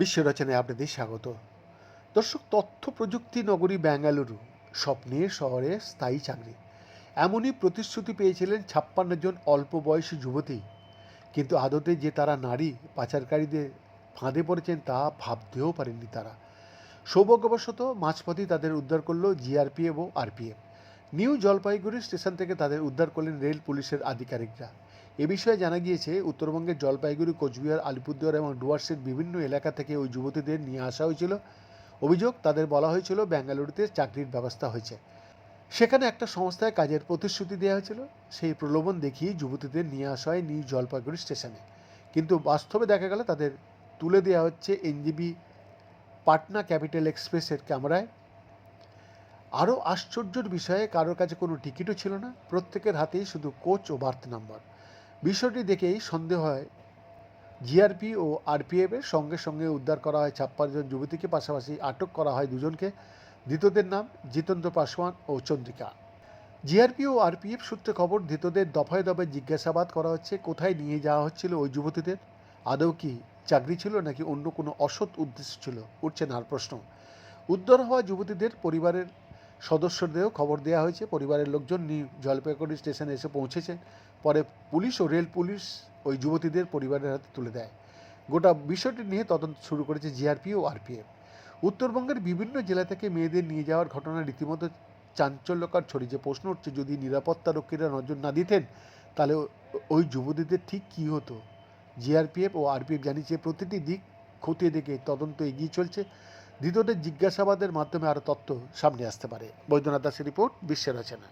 বিশ্ব রচনায় আপনাদের স্বাগত। দর্শক, তথ্য প্রযুক্তি নগরী বেঙ্গালুরু স্বপ্নের শহরে স্থায়ী চাকরি। এমনই প্রতিশ্রুতি পেয়েছিলেন ছাপ্পান্ন জন অল্প বয়সী যুবতী। কিন্তু আদতে যে তারা নারী পাচারকারীদের ফাঁদে পড়েছেন তা ভাবতেও পারেননি তারা। সৌভাগ্যবশত মাঝপথেই তাদের উদ্ধার করল জিআরপিএফ ও আরপিএফ। নিউ জলপাইগুড়ি স্টেশন থেকে তাদের উদ্ধার করলেন রেল পুলিশের আধিকারিকরা। এ বিষয়ে জানা গিয়েছে, উত্তরবঙ্গের জলপাইগুড়ি, কোচবিহার, আলিপুরদুয়ার এবং ডুয়ার্সের বিভিন্ন এলাকা থেকে ওই যুবতীদের নিয়ে আসা হয়েছিল। অভিযোগ, তাদের বলা হয়েছিল বেঙ্গালুরুতে চাকরির ব্যবস্থা হয়েছে। সেখানে একটা সংস্থায় কাজের প্রতিশ্রুতি দেওয়া হয়েছিল। সেই প্রলোভন দেখিয়ে যুবতীদের নিয়ে আসা হয় নিউ জলপাইগুড়ি স্টেশনে। কিন্তু বাস্তবে দেখা গেল, তাদের তুলে দেওয়া হচ্ছে এনজিবি পাটনা ক্যাপিটাল এক্সপ্রেসের ক্যামেরায় আরও আশ্চর্যের বিষয়ে কারোর কাছে কোনো টিকিটও ছিল না। প্রত্যেকের হাতেই শুধু কোচ ও বার্থ নাম্বার। বিষয়টি দেখেই সন্দেহ হয়। জিআরপি ও আরপিএফের সঙ্গে সঙ্গে উদ্ধার করা হয় ছাপ্পান্ন জন যুবতীকে, পাশাপাশি আটক করা হয় দুজনকে। ধৃতদের নাম জিতেন্দ্র পাসওয়ান ও চন্দ্রিকা। জিআরপি ও আরপিএফ সূত্রে খবর, ধৃতদের দফায় দফায় জিজ্ঞাসাবাদ করা হচ্ছে, কোথায় নিয়ে যাওয়া হচ্ছিল ওই যুবতীদের? আদৌ কি চাকরি ছিল নাকি অন্য কোনো অসৎ উদ্দেশ্য ছিল? উঠছে নার প্রশ্ন। উদ্ধার হওয়া যুবতীদের পরিবারের সদস্যদেরও খবর দেওয়া হয়েছে। পরিবারের লোকজন নিউ জলপাইগুড়ি স্টেশনে এসে পৌঁছেছে পরে পুলিশ ও রেল পুলিশ ওই যুবতীদের পরিবারের হাতে তুলে দেয়। গোটা বিষয়টি নিয়ে তদন্ত শুরু করেছে জিআরপি ও আরপিএফ। উত্তরবঙ্গের বিভিন্ন জেলা থেকে মেয়েদের নিয়ে যাওয়ার ঘটনা রীতিমতো চাঞ্চল্যকর ছড়িয়ে যে প্রশ্ন উঠছে, যদি নিরাপত্তা রক্ষীরা নজর না দিতেন, তাহলে ওই যুবতীদের ঠিক কী হতো? জিআরপিএফ ও আরপিএফ জানিয়েছে, প্রতিটি দিক খতিয়ে দেখে তদন্ত এগিয়ে চলছে। ধৃতদের জিজ্ঞাসাবাদের মাধ্যমে আরও তথ্য সামনে আসতে পারে। বৈদ্যনাথ দাসের রিপোর্ট বিশ্বের রচনা।